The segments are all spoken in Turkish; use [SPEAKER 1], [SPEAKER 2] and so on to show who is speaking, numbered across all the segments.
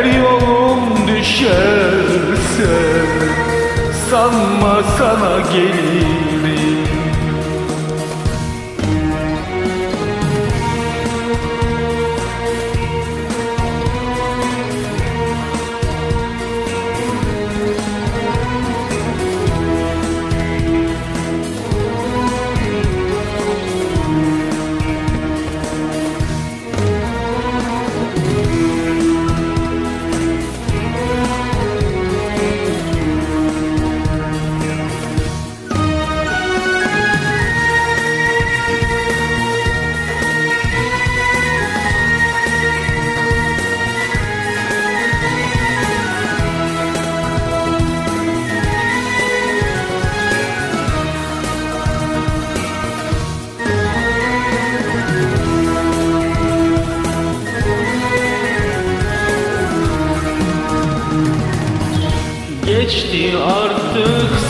[SPEAKER 1] Eğer yolum düşerse Sanma sana gelirim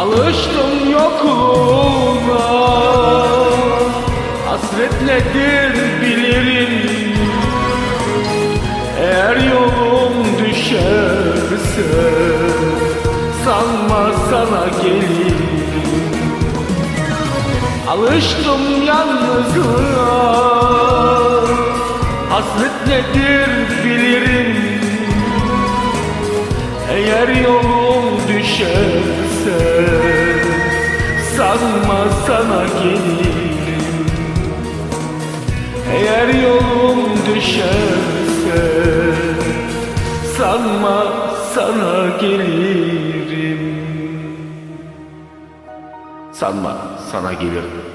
[SPEAKER 1] Alıştım yokluğuna Hasret nedir bilirim. Eğer yolum düşerse Sanma sana gelirim Alıştım yalnızlığa. Hasret nedir bilirim. Eğer yolum sana gelirim. Eğer yolum düşerse Sanma sana gelirim. Sanma sana gelirim